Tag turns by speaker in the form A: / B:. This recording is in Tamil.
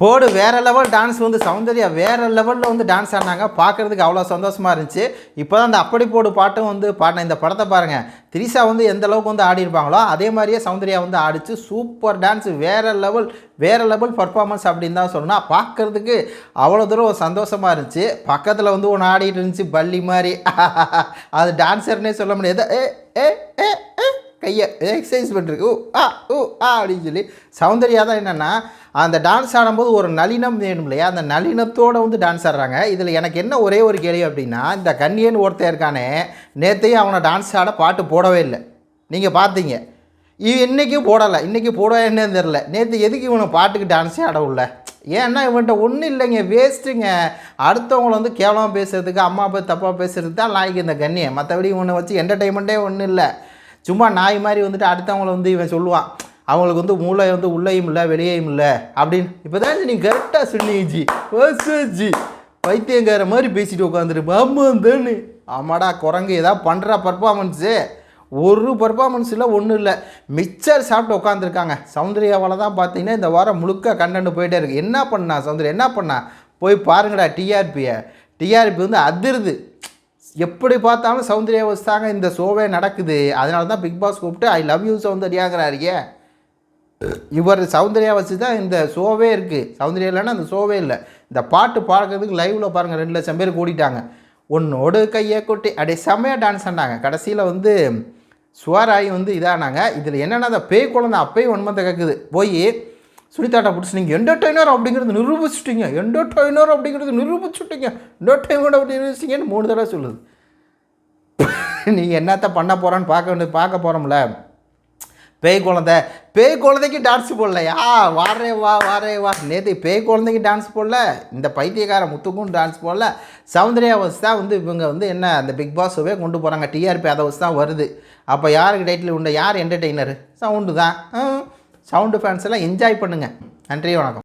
A: போடு வேற லெவல் டான்ஸ் வந்து சௌந்தர்யா வேற லெவலில் வந்து டான்ஸ் ஆடினாங்க. பார்க்குறதுக்கு அவ்வளோ சந்தோஷமாக இருந்துச்சு. இப்போ தான் அந்த அப்படி போடு பாட்டும் வந்து பாடின இந்த படத்தை பாருங்கள் திரிஷா வந்து எந்த அளவுக்கு வந்து ஆடி இருப்பாங்களோ அதே மாதிரியே சௌந்தர்யா வந்து ஆடிச்சு. சூப்பர் டான்ஸ் வேற லெவல் வேறு லெவல் பர்ஃபார்மன்ஸ் அப்படின்னு தான் சொல்லணும். பார்க்கறதுக்கு அவ்வளோ தூரம் ஒரு இருந்துச்சு. பக்கத்தில் வந்து ஒன்று ஆடிட்டு இருந்துச்சு பள்ளி மாதிரி. அது டான்ஸர்னே சொல்ல முடியாது. ஏ ஏ ஏ. கையை எக்ஸசைஸ் பண்ணுறது ஓ ஆ ஓ ஆ அப்படின்னு சொல்லி சௌந்தர்யா தான் என்னென்னா அந்த டான்ஸ் ஆடும்போது ஒரு நளினம் வேணும் இல்லையா? அந்த நளினத்தோடு வந்து டான்ஸ் ஆடுறாங்க. இதில் எனக்கு என்ன ஒரே ஒரு கேள்வி அப்படின்னா இந்த கண்ணியன் ஒருத்தன் இருக்கானே நேற்றையும் அவனை டான்ஸ் ஆட பாட்டு போடவே இல்லை. நீங்கள் பார்த்தீங்க. இவன் இன்றைக்கும் போடலை. இன்றைக்கி போடவே என்னன்னு தெரில நேற்று எதுக்கு இவனை பாட்டுக்கு டான்ஸே ஆடவில்ல ஏன்னா இவன்கிட்ட ஒன்றும் இல்லைங்க. வேஸ்ட்டுங்க. அடுத்தவங்கள வந்து கேவலமாக பேசுகிறதுக்கு அம்மா அப்பா தப்பாக பேசுறதுக்கு தான் லாய்க்கு இந்த கண்ணியை மற்றபடி இவனை வச்சு என்டர்டெயின்மெண்ட்டே ஒன்றும் இல்லை. சும்மா நாய் மாதிரி வந்துட்டு அடுத்தவங்கள வந்து இவன் சொல்லுவான் அவங்களுக்கு வந்து மூளை வந்து உள்ளேயும் இல்லை வெளியேயும் இல்லை அப்படின்னு. இப்போ தான் நீ கரெக்டாக சொன்னீங்கஜி ஜி. பைத்தியங்கார மாதிரி பேசிட்டு உட்காந்துரு ஆமாம் தானே ஆமாடா குரங்கு ஏதாவது பண்ணுற பர்ஃபாமன்ஸு ஒரு பர்ஃபார்மன்ஸில் ஒன்றும் இல்லை. மிச்சர் சாப்பிட்டு உட்காந்துருக்காங்க சௌந்தர்யாவால் தான் பார்த்தீங்கன்னா இந்த வாரம் முழுக்க கண்டென்ட் போயிட்டே இருக்குது என்ன பண்ணா சௌந்தர்யா? என்ன பண்ணா? போய் பாருங்கடா டிஆர்பியை டிஆர்பி வந்து அதிருது. எப்படி பார்த்தாலும் சௌந்தர்யா வச்சுதாங்க இந்த ஷோவே நடக்குது. அதனால தான் பிக் பாஸ் கூப்பிட்டு ஐ லவ் யூ சௌந்தர்யாங்கிறாரு இவர் சௌந்தர்யா வச்சு தான் இந்த ஷோவே இருக்குது சௌந்தர்யா இல்லைன்னா அந்த ஷோவே இல்லை. இந்த பாட்டு பார்க்கறதுக்கு லைவில் பாருங்கள் ரெண்டு லட்சம் பேர் கூட்டிட்டாங்க உன்னோடு கையை கொட்டி அப்படியே செம்மையாக டான்ஸ் ஆனாங்க. கடைசியில் வந்து சுவாராயி வந்து இதானாங்க. இதில் என்னென்னா அந்த பேய் குழந்தை அப்பயும் ஒன்மத்தை கேட்குது போய் சுனிதாட்டா பிடிச்சி நீங்கள் என்டர்டைனர் அப்படிங்கிறது நிரூபிச்சிட்டீங்க. என்டர்டைனர் அப்படிங்கிறது நிரூபிச்சுட்டீங்க. என்டர்டைன்மெண்ட் அப்படி நிரூபிச்சிங்கன்னு மூணு தடவை சொல்லுது. நீங்கள் என்னத்த பண்ண போகிறான்னு பார்க்க வேண்டியது பார்க்க போகிறோம்ல பேய் குழந்தை. பேய் குழந்தைக்கு டான்ஸ் போடலையா வாரே வா வாரே வா. நேற்று பேய் குழந்தைக்கு டான்ஸ் போடல. இந்த பைத்தியக்கார முத்துக்கும் டான்ஸ் போடல. சௌந்தர்யா வச்சு தான் வந்து இவங்க வந்து என்ன அந்த பிக் பாஸவே கொண்டு போகிறாங்க டிஆர்பி அதை வச்சு தான் வருது. அப்போ யாருக்கு டைட்டில் உண்டு? யார் என்டர்டெய்னர் சவுண்டு தான். சவுண்டு ஃபேன்ஸ் எல்லாம் என்ஜாய் பண்ணுங்கள் நன்றி வணக்கம்.